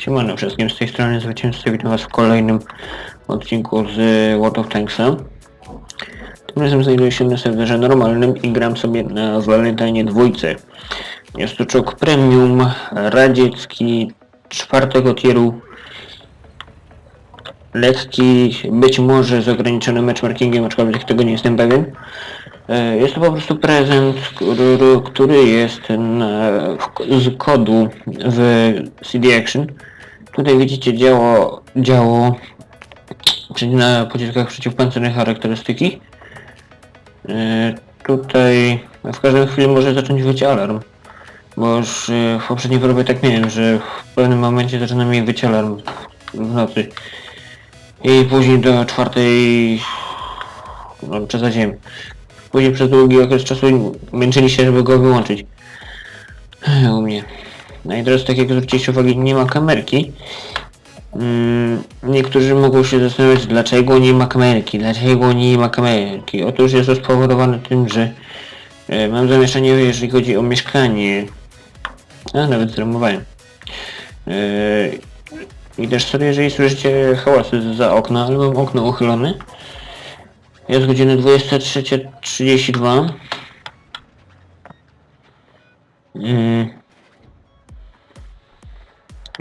Siemano wszystkim z tej strony Zwycięzcy, witam was w kolejnym odcinku z World of Tanksa. Tym razem znajduję się na serwerze normalnym i gram sobie na Valentine dwójce. Jest to czok premium, radziecki, czwartego tieru, lekki, być może z ograniczonym matchmarkingiem, aczkolwiek tego nie jestem pewien. E, Jest to po prostu prezent, który, jest z kodu w CD Action. Tutaj widzicie działo, działo czyli na pociskach przeciwpancernych charakterystyki. E, Tutaj w każdej chwili może zacząć wyć alarm. Bo już e, w poprzedniej próbie tak miałem, że w pewnym momencie zaczyna mi wyć alarm w nocy. I później do czwartej no, przesadziłem. Później przez długi okres czasu męczyli się, żeby go wyłączyć. Ech, U mnie. No i teraz tak jak zwróciliście uwagę, nie ma kamerki. Mm, niektórzy mogą się zastanawiać, dlaczego nie ma kamerki, dlaczego nie ma kamerki. Otóż jest to spowodowane tym, że e, mam zamieszanie, jeżeli chodzi o mieszkanie. A, nawet zrymowałem. E, I też sorry, jeżeli słyszycie hałasy za okna, ale mam okno uchylone. Jest godzina 23.32. Mm.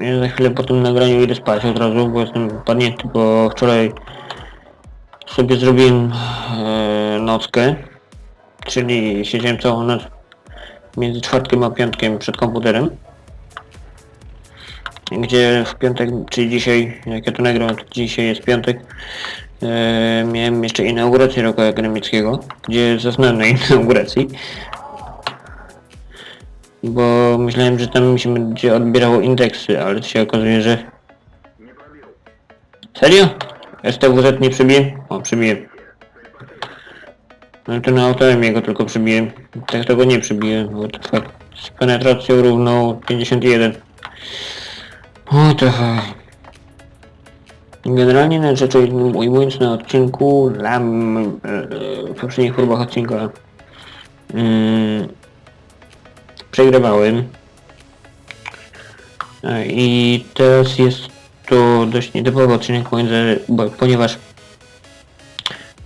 Ja za chwilę po tym nagraniu idę spać od razu, bo jestem padnięty, bo wczoraj sobie zrobiłem e, nockę, czyli siedziałem całą noc między czwartkiem a piątkiem przed komputerem, gdzie w piątek, czyli dzisiaj, jak ja to nagrałem, to dzisiaj jest piątek, e, miałem jeszcze inaugurację roku akademickiego, gdzie zasnąłem na inauguracji, bo myślałem, że tam mi się będzie odbierało indeksy, ale się okazuje, że... Serio? STWZ nie przebiję? O, przebiję. No to na autorem jego tylko przebiłem. Tak tego nie przebiłem, bo to fakt. Z penetracją równą 51. O to. Generalnie na rzecz ujmując na odcinku, lam e, w poprzednich próbach odcinka mm, przegrywałem. E, I teraz jest to dość nietypowy odcinek, między, bo, ponieważ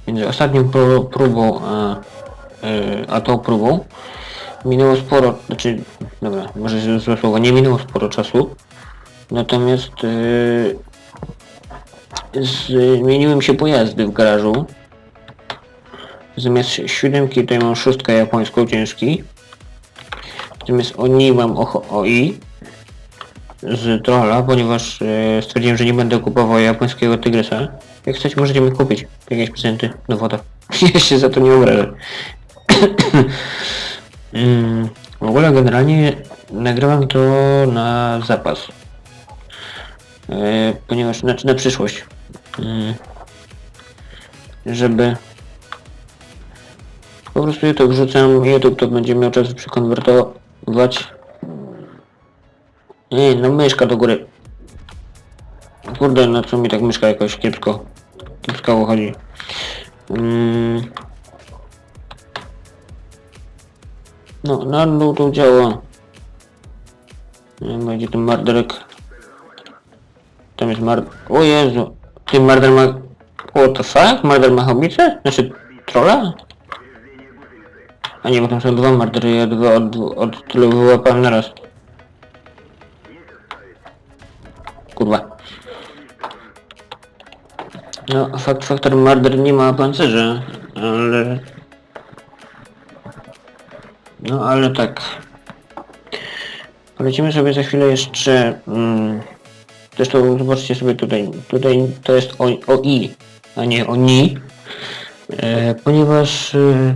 między ostatnią pró- próbą a, e, a tą próbą minęło sporo, znaczy, dobra, może złe słowo, nie minęło sporo czasu, natomiast zmieniły mi się pojazdy w garażu. Zamiast siódemki tutaj mam szóstkę japońską ciężki. Natomiast oni mam ocho OI z trolla, ponieważ e, stwierdziłem, że nie będę kupował japońskiego tygrysa. Jak chcecie, możecie mi kupić jakieś prezenty do woda. ja się za to nie obrażę. Mm, w ogóle generalnie nagrywam to na zapas. E, ponieważ, znaczy na przyszłość. Mm, żeby po prostu YouTube wrzucam, YouTube to będzie miał czas przekonwertować. Nie, no myszka do góry. Kurde, na co mi tak myszka jakoś kiepsko, kiepsko chodzi. Mm. No, na dół to działa. Będzie ten marderek. Tam jest mar... O Jezu! Ty marder ma... What the fuck? Marder ma hobicę? Znaczy trolla? A nie, bo tam są dwa mardery, ja dwa od, od tylu wyłapałem na raz. Kurwa. No, fakt faktor marder nie ma pancerza, ale... No, ale tak. Polecimy sobie za chwilę jeszcze... Mm, zresztą zobaczcie sobie tutaj. Tutaj to jest o, o i, a nie o ni. E, ponieważ... E,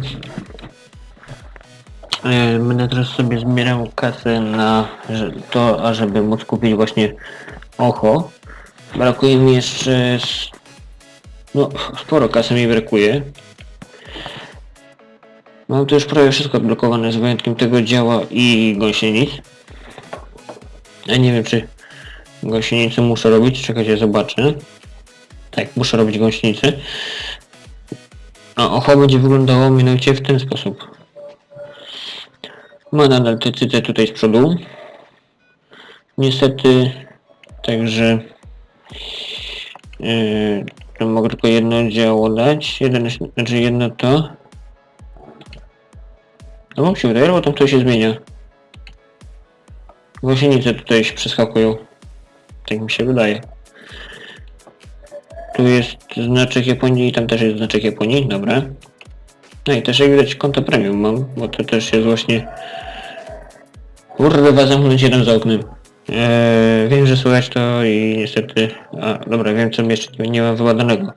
będę teraz sobie zbierał kasę na to, ażeby móc kupić właśnie Oho. Brakuje mi jeszcze... No, sporo kasy mi brakuje. Mam tu już prawie wszystko odblokowane z wyjątkiem tego działa i gąsienic. Ja nie wiem czy gąsienice muszę robić, czekajcie zobaczę. Tak, muszę robić gąsienice. A ocho będzie wyglądało mianowicie w ten sposób. Ma nadal te cyce tutaj z przodu. Niestety Także yy, to mogę tylko jedno działo dać, jeden, znaczy jedno to. No bo się wydaje, bo tam to się zmienia. Gąsienice tutaj się przeskakują. Tak mi się wydaje. Tu jest znaczek Japonii i tam też jest znaczek Japonii, dobra. No i też jak widać konto premium mam, bo to też jest właśnie... Kurwa, zamknąć jeden za oknem. Eee, wiem, że słychać to i niestety... A, dobra, wiem co jeszcze nie, mam wybadanego.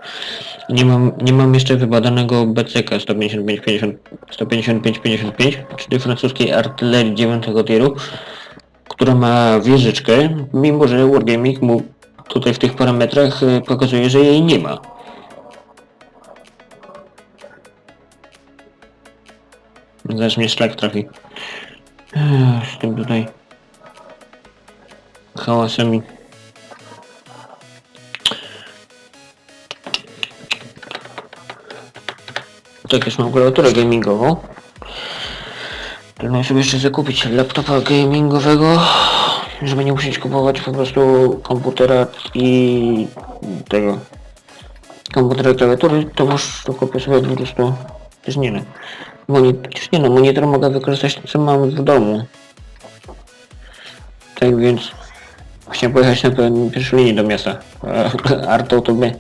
Nie mam, nie mam jeszcze wybadanego BCK 155-50 155-55, czyli francuskiej artylerii 9 tieru, która ma wieżyczkę, mimo że Wargaming mu tutaj w tych parametrach e, pokazuje, że jej nie ma. Zaraz mnie szlak trafi. Z tym tutaj hałasami. Tak, już mam klawiaturę gamingową. Planuję sobie jeszcze zakupić laptopa gamingowego, żeby nie musieć kupować po prostu komputera i tego komputera i klawiatury, to to kupię sobie po prostu też nie no. Nie no, monitor mogę wykorzystać co mam w domu. Tak więc chciałem pojechać na pierwszą linię do miasta. Artą to by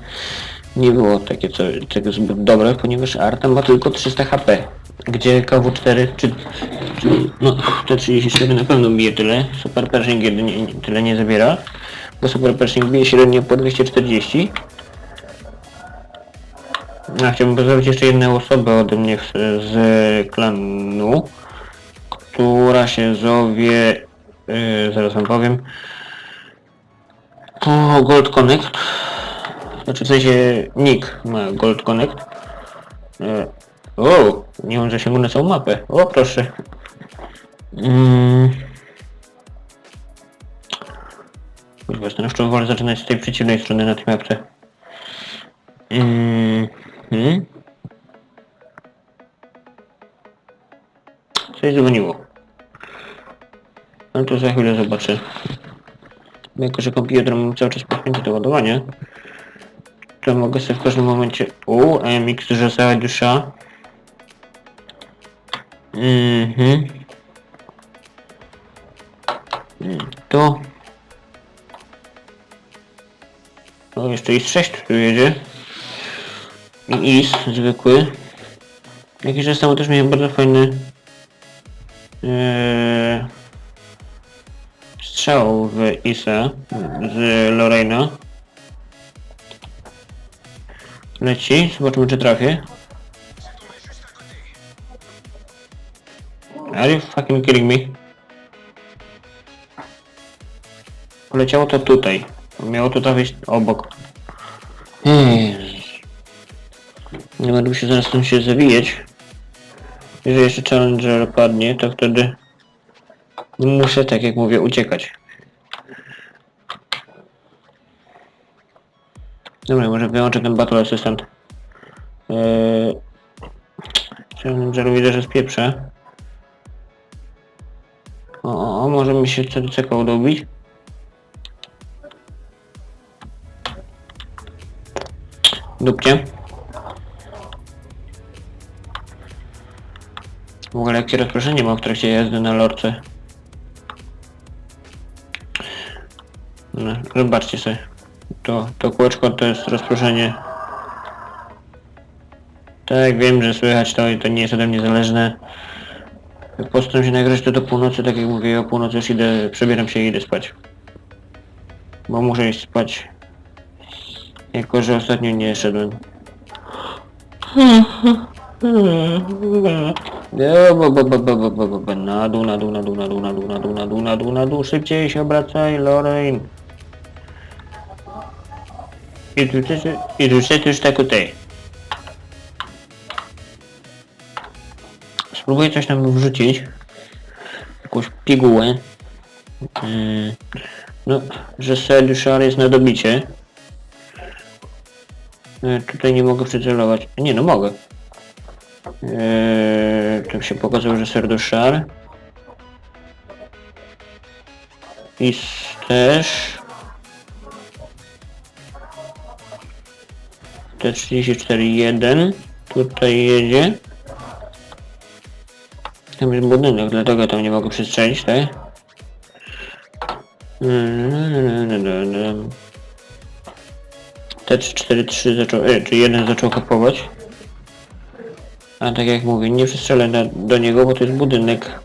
nie było takie co, zbyt dobre, ponieważ Arta ma tylko 300 HP. Gdzie KW4 czy, czy no T34 na pewno bije tyle. Super Pershing jedynie nie- tyle nie zabiera. Bo Super Pershing bije średnio po 240. A chciałbym pozdrowić jeszcze jedną osobę ode mnie z, z klanu, która się zowie, yy, zaraz wam powiem, o, Gold Connect. Znaczy w sensie nick ma Gold Connect. E, o, nie mam zasięgu na całą mapę. O, proszę. Mm. Kurwa, stanowczo wolę zaczynać z tej przeciwnej strony na tej mapce. Mm. Hmm? Coś dzwoniło. Ale to za chwilę zobaczę. Bo Jako, że komputer mam cały czas podpięty do ładowania, to mogę sobie w każdym momencie... U, MX że dusza. Mhm. Mm, To... O, jeszcze jest 6 tu jedzie. I IS zwykły. Jakiś czas temu też miałem bardzo fajny... Eee, strzał w ISA z Lorena. Leci, zobaczymy czy trafię. Are you fucking kidding me? Poleciało to tutaj. Miało to trafić obok. Nie będę się zaraz się zawijać. Jeżeli jeszcze Challenger padnie, to wtedy muszę, tak jak mówię, uciekać. Dobra, może wyłączę ten Battle Assistant. Eee... Challenger widzę, że spieprze. O, o, o, może mi się CDC udobić. Dupcie. W ogóle jakie rozproszenie ma w trakcie jazdy na lorce. No, zobaczcie sobie. To, to kółeczko to jest rozproszenie. Tak, wiem, że słychać to i to nie jest ode mnie zależne. Postaram się nagrać to do północy, tak jak mówię, o północy już idę, przebieram się i idę spać. Bo muszę iść spać. Jako, że ostatnio nie szedłem. No, bo, bo, bo, bo, bo, bo, bo, bo, na dół, na dół, na dół, na dół, na dół, na dół, na dół, na dół, na dół, szybciej się obracaj, Lorraine. I tu też, i tu też już tak tutaj. Spróbuję coś tam wrzucić. Jakąś pigułę. Yy, no, że Seliszar jest na dobicie. Yy, tutaj nie mogę przycelować. Nie no, mogę. Yy, czym się pokazał reżyser Duszar. Jest też... T34-1 tutaj jedzie. Tam jest budynek, dlatego tam nie mogę przestrzelić, tak? T4-3 zaczął, e, czy jeden zaczął kapować. A tak jak mówię, nie przestrzelę na, do niego, bo to jest budynek.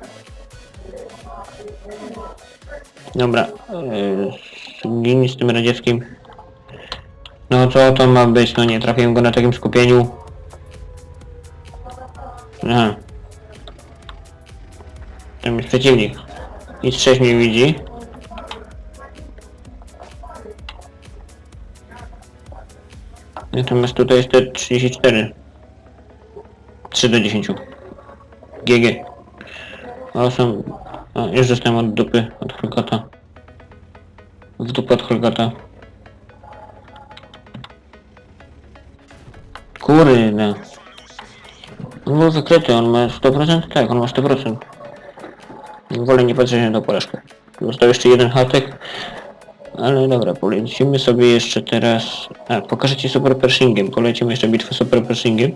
Dobra, yy, z tym radzieckim. No co to ma być? No nie trafiłem go na takim skupieniu. Aha. Tam jest przeciwnik. I trzech mnie widzi. Natomiast tutaj jest te 34. 3 do 10. GG. Są... O, już dostałem od dupy, od Holgata. W dupę od Holgata. Kurde. On był wykryty, on ma 100%? Tak, on ma 100%. Wolę nie patrzeć na tą porażkę. Został jeszcze jeden hatek. Ale dobra, polecimy sobie jeszcze teraz... A, pokażę Ci Super Pershingiem. Polecimy jeszcze bitwę Super Pershingiem.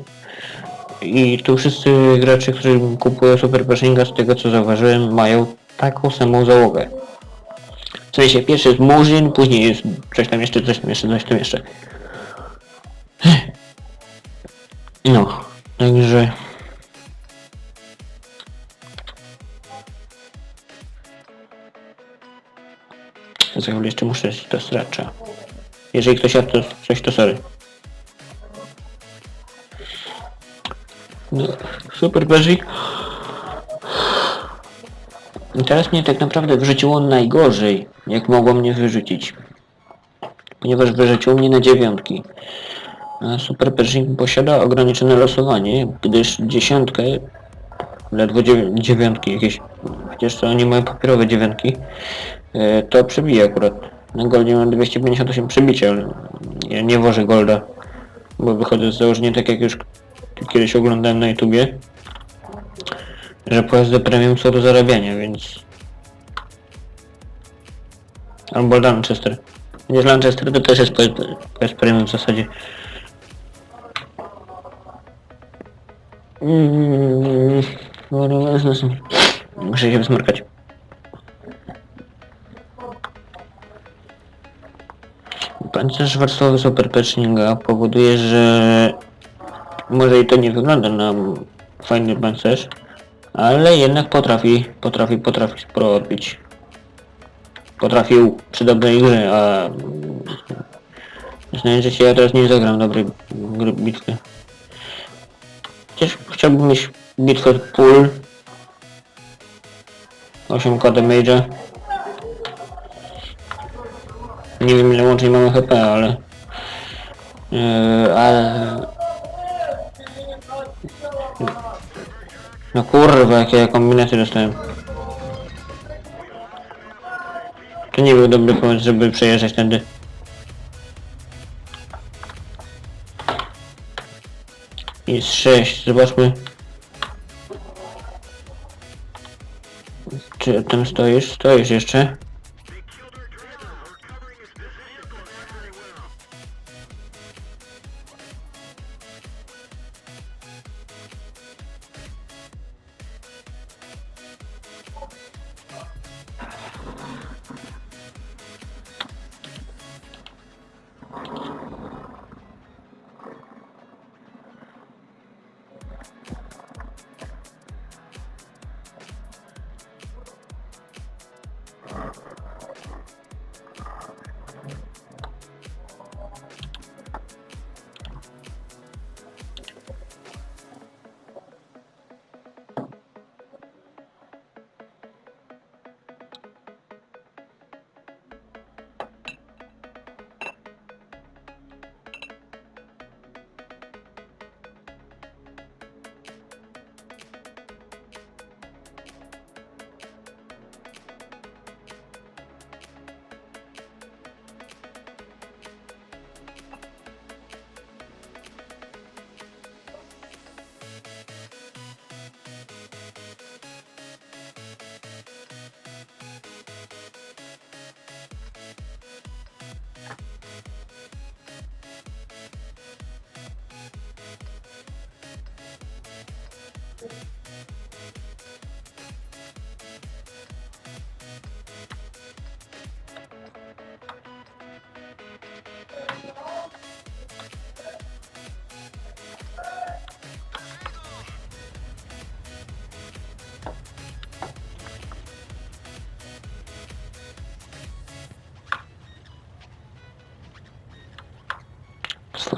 I tu wszyscy gracze, którzy kupują Super Pershinga, z tego co zauważyłem, mają taką samą załogę. W sensie pierwszy jest Murzyn, później jest coś tam jeszcze, coś tam jeszcze, coś tam jeszcze. No, także... Za chwilę jeszcze muszę to stracza. Jeżeli ktoś ma to, coś, to sorry. Super Bezik. Teraz mnie tak naprawdę wyrzuciło najgorzej, jak mogło mnie wyrzucić. Ponieważ wyrzuciło mnie na dziewiątki. A Super Pershing posiada ograniczone losowanie, gdyż dziesiątkę, ledwo dziew- dziewiątki jakieś, chociaż to oni mają papierowe dziewiątki, e, to przebije akurat. Na Goldzie mam 258 przebicia, ale ja nie wożę Golda, bo wychodzę z założenia tak jak już kiedyś oglądałem na YouTubie, że pojazdy premium są do zarabiania, więc... Albo Lanchester. Nie Lanchester to też jest pojazd, pojazd premium w zasadzie. Mm. Muszę się wysmarkać. Pancerz warstwowy Super Pershninga powoduje, że może i to nie wygląda na fajny pancerz, ale jednak potrafi, potrafi, potrafi sporo odbić. Potrafił przy dobrej grze, a Znaczy, że się ja teraz nie zagram dobrej gry bitwy. Chociaż chciałbym mieć bitwę pól. 8 k damage'a. Nie wiem ile łącznie mamy HP, ale... Yy, ale... No kurwa, jakie ja kombinacje dostałem. To nie był dobry pomysł, żeby przejeżdżać tędy. Jest 6, zobaczmy. Czy tam stoisz? Stoisz jeszcze?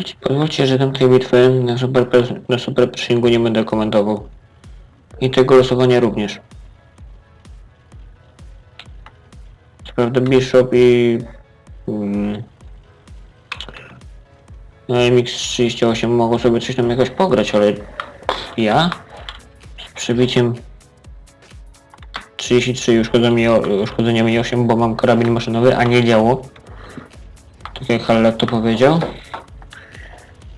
Pozwólcie, pozwólcie, że tamtej bitwy na super, na super nie będę komentował. I tego losowania również. Co prawda Bishop i... Mm, no MX38 mogą sobie coś tam jakoś pograć, ale ja z przebiciem 33 i uszkodzeniami, uszkodzeniami 8, bo mam karabin maszynowy, a nie działo. Tak jak Hallak to powiedział.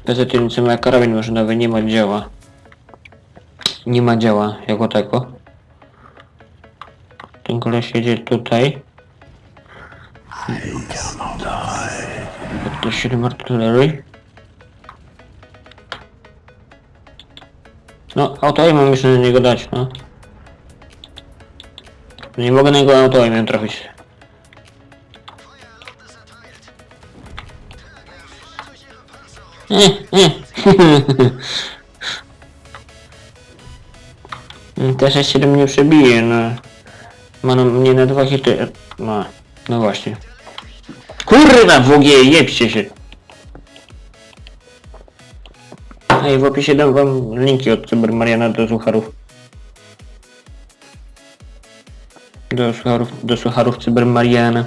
Poza ma karabin maszynowy, nie ma działa. Nie ma działa jako tako. Ten koleś jedzie tutaj. To 7 artylerii. No, auto mam jeszcze na niego dać, no. Nie mogę na niego auto miałem trafić. Też się do mnie przebije, no. Ma mnie na dwa hity. No, no właśnie. Kurwa, w ogóle jebcie się. A w opisie dam wam linki od Cybermariana do sucharów. Do sucharów, do sucharów Cybermariana.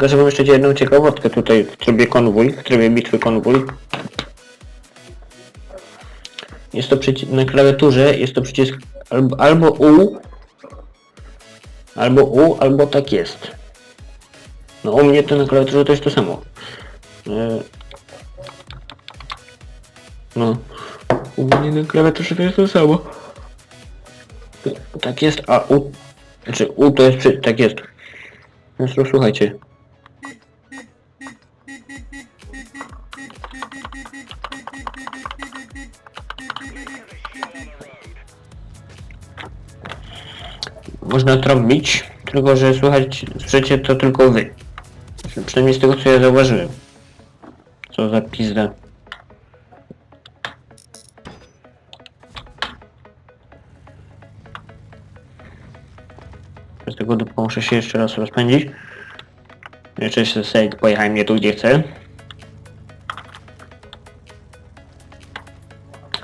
Pokażę wam jeszcze jedną ciekawostkę tutaj w trybie konwój, w trybie bitwy konwój. Jest to przycisk na klawiaturze, jest to przycisk albo, albo U, albo U, albo tak jest. No u mnie to na klawiaturze to jest to samo. E, No, u mnie na klawiaturze to jest to samo. Tak jest, a U, znaczy U to jest tak jest. To słuchajcie. Można trąbić, tylko że słychać, słyszycie to tylko wy. Przynajmniej z tego co ja zauważyłem. Co za pizda. Z tego muszę się jeszcze raz rozpędzić. Jeszcze się sobie pojechałem nie tu gdzie chcę.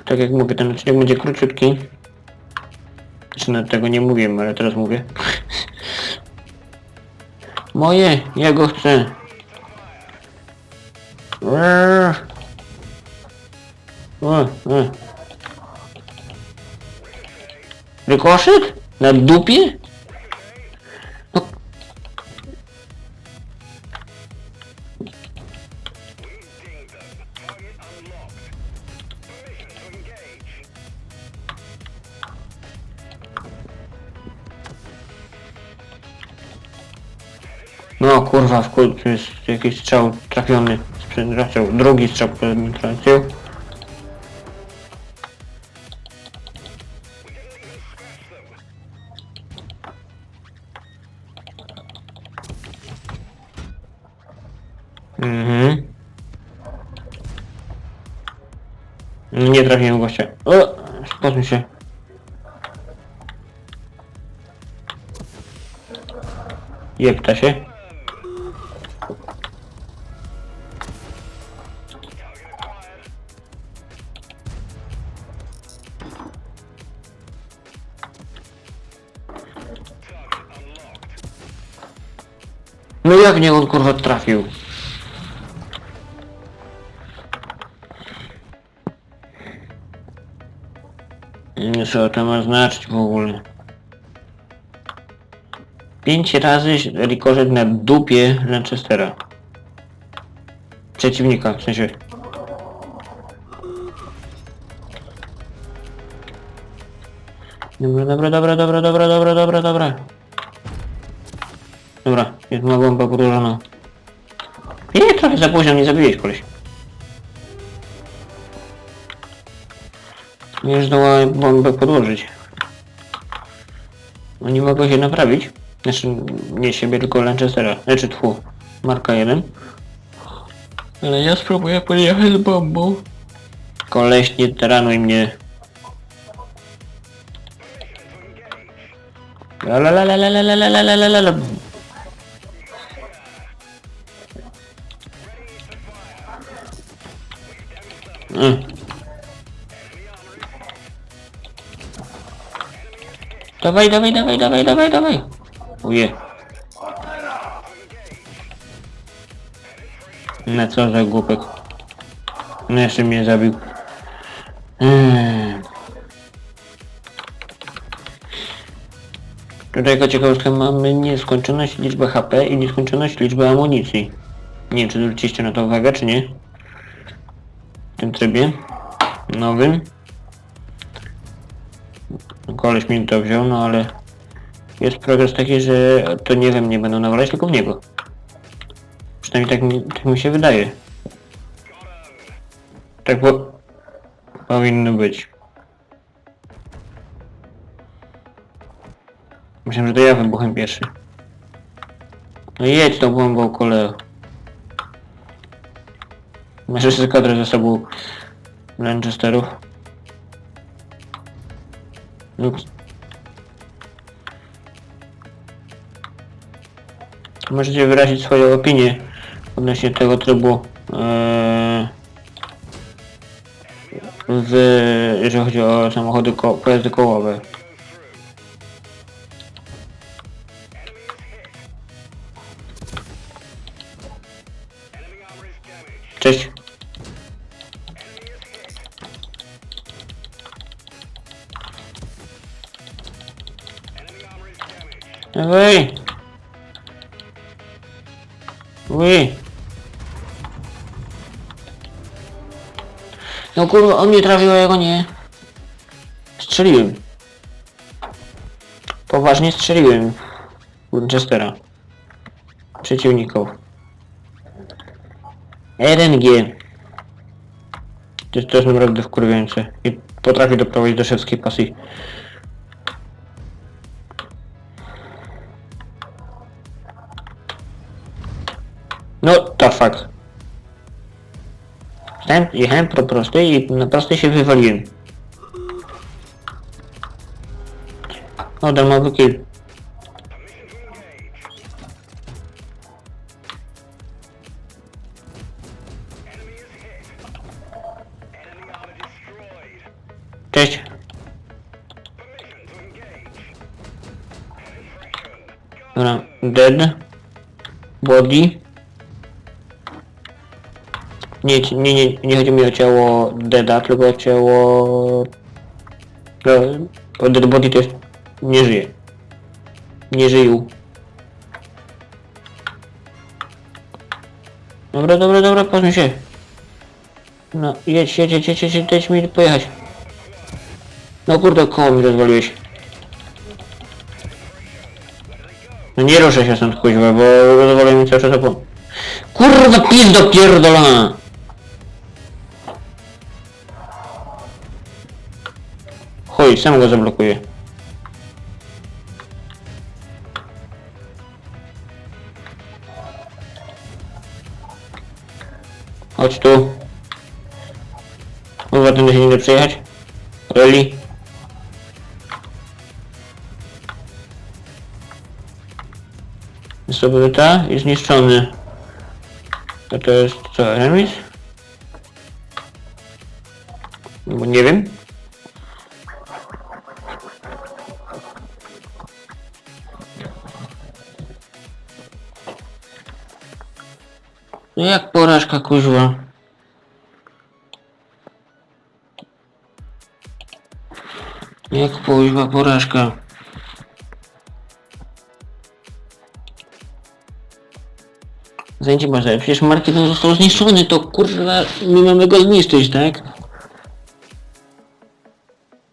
Tak jak mówię, ten odcinek będzie króciutki. Znaczy nawet tego nie mówiłem, ale teraz mówię. Moje, ja go chcę. Eee. O, o. Rykoszet? Na dupie? Kurwa, w końcu jest jakiś strzał trafiony penetracją, drugi strzał z penetracją. Mhm. Nie trafiłem gościa. O, spocznij się. Jebta się. Jak nie on kurwa trafił? Nie co to ma znaczyć w ogóle? Pięć razy rikoszet na dupie Lanchestera. Przeciwnika, w sensie. Dobra, dobra, dobra, dobra, dobra, dobra, dobra, dobra. Dobra, jest ma bomba podłożona. trochę za późno mnie zabiłeś, koleś. Nie zdołałem bombę podłożyć. No nie mogę się naprawić. Znaczy, nie siebie, tylko Lanchestera. Znaczy, tfu. Marka 1. Ale ja spróbuję podjechać z bombą. Koleś, nie taranuj mnie. La la la la la la la la la la la Mm. Dawaj, dawaj, dawaj, dawaj, dawaj, dawaj. Uje. No co za głupek. No jeszcze mnie zabił. Mm. Tutaj jako ciekawostkę mamy nieskończoność liczby HP i nieskończoność liczby amunicji. Nie wiem czy zwróciliście na to uwagę, czy nie? W tym trybie nowym. Koleś mi to wziął, no ale jest progres taki, że to nie we mnie będą nawalać, tylko w niego. Przynajmniej tak mi, tak mi się wydaje. Tak po... powinno być. Myślałem, że to ja wybuchłem pierwszy. No jedź tą bombą, koleo. Masz jeszcze kadrę ze sobą Lancasterów. Ups. Możecie wyrazić swoją opinię odnośnie tego trybu w, jeżeli chodzi o samochody, ko pojazdy kołowe. Dawaj. Uj. No kurwa, on mnie trafił, a ja go nie. Strzeliłem. Poważnie strzeliłem. Winchestera. Przeciwników. RNG. To jest też naprawdę wkurwiające. I potrafi doprowadzić do szewskiej pasji. No, to fakt. Stałem, jechałem po prostej i na prostej się wywaliłem. O, darmowy kill. Cześć. Dobra, dead. Body. Nie, nie, nie, nie chodzi mi o ciało Deada, tylko o ciało... No, bo Dead Body jest... nie żyje. Nie żyją. Dobra, dobra, dobra, pozwól się. No, jedź, jedź, jedź, jedź, jedź, dać mi pojechać. No kurde, koło mi rozwaliłeś. No nie ruszę się stąd kuźwa, bo rozwalę mi cały czas opon. Kurwa pizdo pierdolona! Chuj, sam go zablokuję. Chodź tu. Kurwa, ten się nie da przejechać? Really? Zdobyta i zniszczony. A to jest co, remis? No bo nie wiem. No jak porażka kuźwa. Jak kuźwa porażka. Zajęcie może. Przecież marketing został zniszczony, to kurwa my mamy go zniszczyć, tak?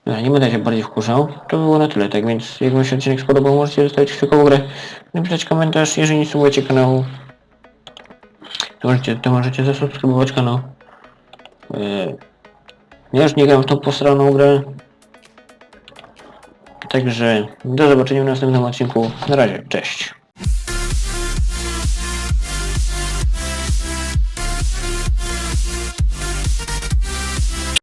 Dobra, nie będę się bardziej wkurzał. To by było na tyle, tak więc jak wam się odcinek spodobał, możecie zostawić kciuka w górę, napisać komentarz, jeżeli nie subujecie kanału. To możecie, to możecie zasubskrybować kanał. Yy, ja już nie gram w tą posraną grę. Także do zobaczenia w następnym odcinku. Na razie, cześć.